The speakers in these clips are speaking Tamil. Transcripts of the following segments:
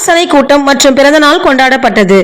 ஆலோசனை கூட்டம் மற்றும் பிறந்தநாள் கொண்டாடப்பட்டது.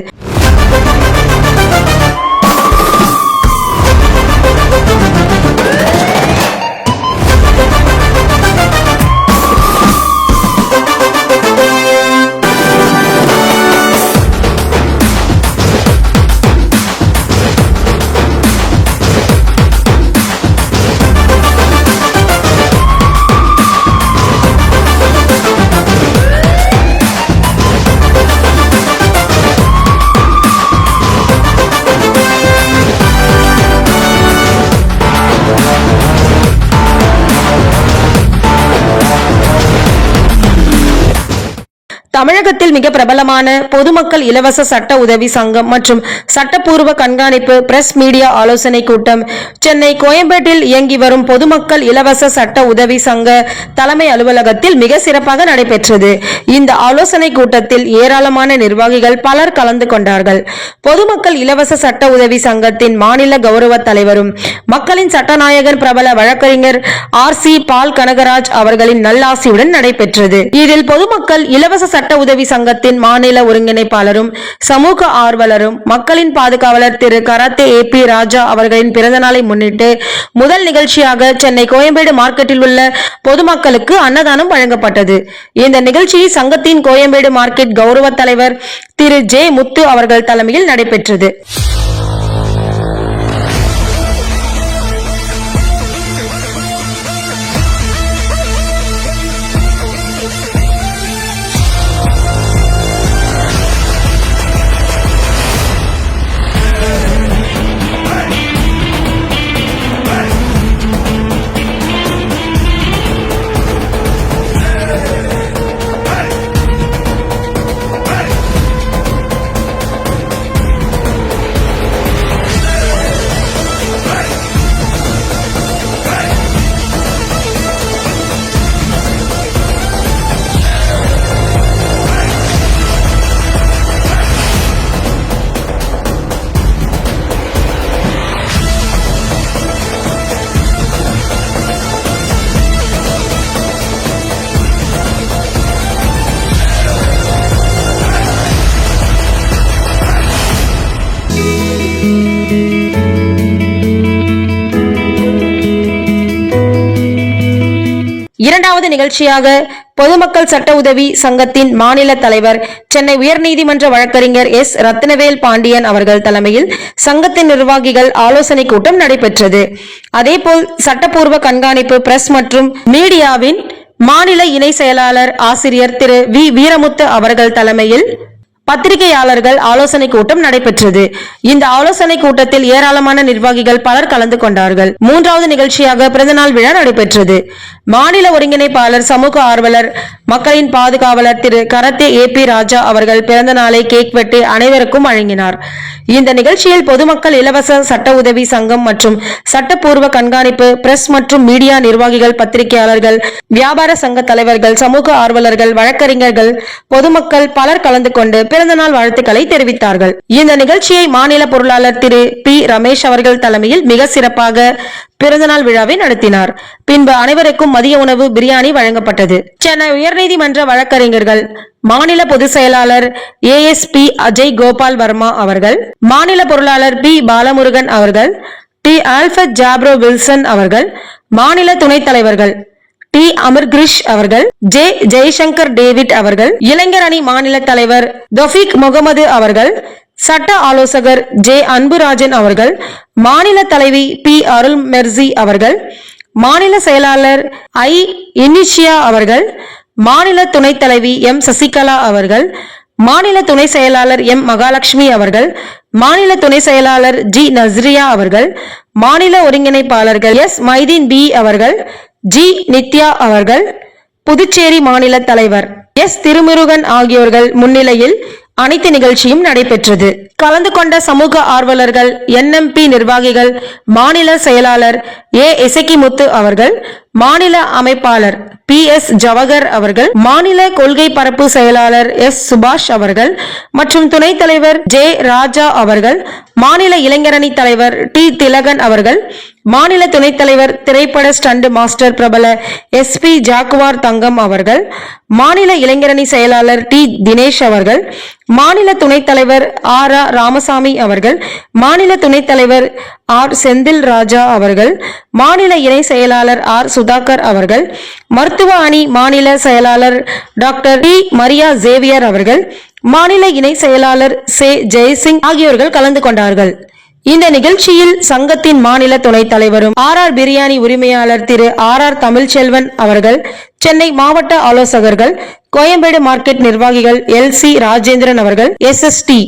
தமிழகத்தில் மிக பிரபலமான பொதுமக்கள் இலவச சட்ட உதவி சங்கம் மற்றும் சட்டப்பூர்வ கண்காணிப்பு பிரஸ் மீடியா ஆலோசனை கூட்டம். சென்னை கோயம்பேட்டில் இயங்கி வரும் பொதுமக்கள் இலவச சட்ட உதவி சங்க தலைமை அலுவலகத்தில் மிக சிறப்பாக நடைபெற்றது. இந்த ஆலோசனை கூட்டத்தில் ஏராளமான நிர்வாகிகள் பலர் கலந்து கொண்டார்கள். பொதுமக்கள் இலவச சட்ட உதவி சங்கத்தின் மாநில கௌரவ தலைவரும் மக்களின் சட்டநாயகர் பிரபல வழக்கறிஞர் ஆர் சி பால் கனகராஜ் அவர்களின் நல்லாசியுடன் நடைபெற்றது. இதில் பொதுமக்கள் இலவச சட்ட உதவி சங்கத்தின் மாநில ஒருங்கிணைப்பாளரும் சமூக ஆர்வலரும் மக்களின் பாதுகாவலர் திரு கராத்தே ஏ பி ராஜா அவர்களின் பிறந்தநாளை முன்னிட்டு முதல் நிகழ்ச்சியாக சென்னை கோயம்பேடு மார்க்கெட்டில் உள்ள பொதுமக்களுக்கு அன்னதானம் வழங்கப்பட்டது. இந்த நிகழ்ச்சி சங்கத்தின் கோயம்பேடு மார்க்கெட் கௌரவ தலைவர் திரு ஜே முத்து அவர்கள் தலைமையில் நடைபெற்றது. இரண்டாவது நிகழ்ச்சியாக பொதுமக்கள் சட்ட உதவி சங்கத்தின் மாநில தலைவர் சென்னை உயர்நீதிமன்ற வழக்கறிஞர் எஸ். ரத்னவேல் பாண்டியன் அவர்கள் தலைமையில் சங்கத்தின் நிர்வாகிகள் ஆலோசனை கூட்டம் நடைபெற்றது. அதேபோல் சட்டப்பூர்வ கண்காணிப்பு பிரஸ் மற்றும் மீடியாவின் மாநில இணை செயலாளர் ஆசிரியர் திரு வி. வீரமுத்து அவர்கள் தலைமையில் பத்திரிகையாளர்கள் ஆலோசனை கூட்டம் நடைபெற்றது. இந்த ஆலோசனை கூட்டத்தில் ஏராளமான நிர்வாகிகள் பலர் கலந்து கொண்டார்கள். மூன்றாவது நிகழ்ச்சியாக பிறந்தநாள் விழா நடைபெற்றது. மாநில ஒருங்கிணைப்பாளர் சமூக ஆர்வலர் மக்களின் பாதுகாவலர் திரு கரத்தே ஏ பி ராஜா அவர்கள் பிறந்த நாளை கேக் வெட்டி அனைவருக்கும் வழங்கினார். இந்த நிகழ்ச்சியில் பொதுமக்கள் இலவச சட்ட உதவி சங்கம் மற்றும் சட்டப்பூர்வ கண்காணிப்பு பிரஸ் மற்றும் மீடியா நிர்வாகிகள் பத்திரிகையாளர்கள் வியாபார சங்க தலைவர்கள் சமூக ஆர்வலர்கள் வழக்கறிஞர்கள் பொதுமக்கள் பலர் கலந்து கொண்டு பிறந்தநாள் வாழ்த்துக்களை தெரிவித்தார்கள். இந்த நிகழ்ச்சியை மாநில பொருளாளர் திரு பி. ரமேஷ் அவர்கள் தலைமையில் மிக சிறப்பாக பிறந்தநாள் விழாவை நடத்தினார். பின்பு அனைவருக்கும் மதிய உணவு பிரியாணி வழங்கப்பட்டது. சென்னை உயர்நீதிமன்ற வழக்கறிஞர்கள் மாநில பொதுச் செயலாளர் A. S. P. Ajay Gopal Varma அவர்கள் மாநில பொருளாளர் பி. பாலமுருகன் அவர்கள் டி. ஆல்பர்ட் ஜாப்ரோ வில்சன் அவர்கள் மாநில துணைத் தலைவர்கள் டி. அமர்கிரிஷ் அவர்கள் ஜே. ஜெய்சங்கர் டேவிட் அவர்கள் இளைஞர் அணி மாநில தலைவர் தொஃபீக் முகமது அவர்கள் சட்ட ஆலோசகர் ஜே. அன்புராஜன் அவர்கள் மாநில தலைவி பி. அருள் மெர்சி அவர்கள் மாநில செயலாளர் ஐ. இனிஷியா அவர்கள் மாநில துணைத் தலைவி எம். சசிகலா அவர்கள் மாநில துணை செயலாளர் எம். மகாலட்சுமி அவர்கள் மாநில துணை செயலாளர் ஜி. நஸ்ரியா அவர்கள் மாநில ஒருங்கிணைப்பாளர்கள் எஸ். மைதீன் பி. அவர்கள் ஜி. நித்யா அவர்கள் புதுச்சேரி மாநில தலைவர் எஸ். திருமுருகன் ஆகியோர்கள் முன்னிலையில் அனைத்து நிகழ்ச்சியும் நடைபெற்றது. கலந்து கொண்ட சமூக ஆர்வலர்கள் என்எம்பி நிர்வாகிகள் மாநில செயலாளர் ஏ. இசக்கிமுத்து அவர்கள் மாநில அமைப்பாளர் பி. எஸ். ஜவஹர் அவர்கள் மாநில கொள்கை பரப்பு செயலாளர் எஸ். சுபாஷ் அவர்கள் மற்றும் துணைத் தலைவர் ஜே. ராஜா அவர்கள் மாநில இளைஞரணி தலைவர் டி. திலகன் அவர்கள் மாநில துணைத் தலைவர் திரைப்பட ஸ்டண்ட் மாஸ்டர் பிரபல எஸ். பி. ஜாக்குவார் தங்கம் அவர்கள் மாநில இளைஞரணி செயலாளர் டி. தினேஷ் அவர்கள் மாநில துணைத் தலைவர் ஆர். ஆ. ராமசாமி அவர்கள் மாநில துணைத் தலைவர் ஆர். செந்தில் ராஜா அவர்கள் மாநில இணை செயலாளர் ஆர். சுதாகர் அவர்கள் மருத்துவ அணி மாநில செயலாளர் டாக்டர் டி. மரியா ஜேவியர் அவர்கள் மாநில இணை செயலாளர் சே ஜெயசிங் ஆகியோர்கள் கலந்து கொண்டார்கள். இந்த நிகழ்ச்சியில் சங்கத்தின் மாநில துணைத் தலைவரும் ஆர் ஆர் பிரியாணி உரிமையாளர் திரு ஆர் ஆர் தமிழ்ச்செல்வன் அவர்கள் சென்னை மாவட்ட ஆலோசகர்கள் கோயம்பேடு மார்க்கெட் நிர்வாகிகள் எல் சி ராஜேந்திரன் அவர்கள் S S T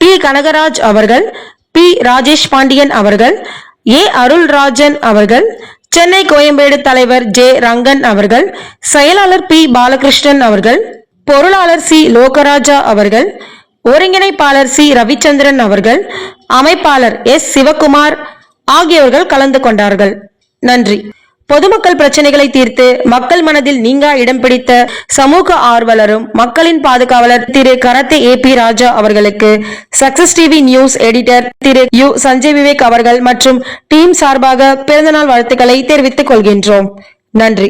T Kanagaraj அவர்கள் பி ராஜேஷ் பாண்டியன் அவர்கள் ஏ அருள்ராஜன் அவர்கள் சென்னை கோயம்பேடு தலைவர் ஜே ரங்கன் அவர்கள் செயலாளர் பி பாலகிருஷ்ணன் அவர்கள் பொருளாளர் சி. லோகராஜா அவர்கள் ஒருங்கிணைப்பாளர் சி. ரவிச்சந்திரன் அவர்கள் அமைப்பாளர் எஸ். சிவகுமார் ஆகியோர்கள் கலந்து கொண்டார்கள். நன்றி. பொதுமக்கள் பிரச்சனைகளை தீர்த்து மக்கள் மனதில் நீங்கா இடம் பிடித்த சமூக ஆர்வலரும் மக்களின் பாதுகாவலர் திரு. கரத்தே ஏ. பி. ராஜா அவர்களுக்கு success TV news editor Thiru. U. Sanjay Vivek அவர்கள் மற்றும் டீம் சார்பாக பிறந்தநாள் வாழ்த்துக்களை தெரிவித்துக் கொள்கின்றோம். நன்றி.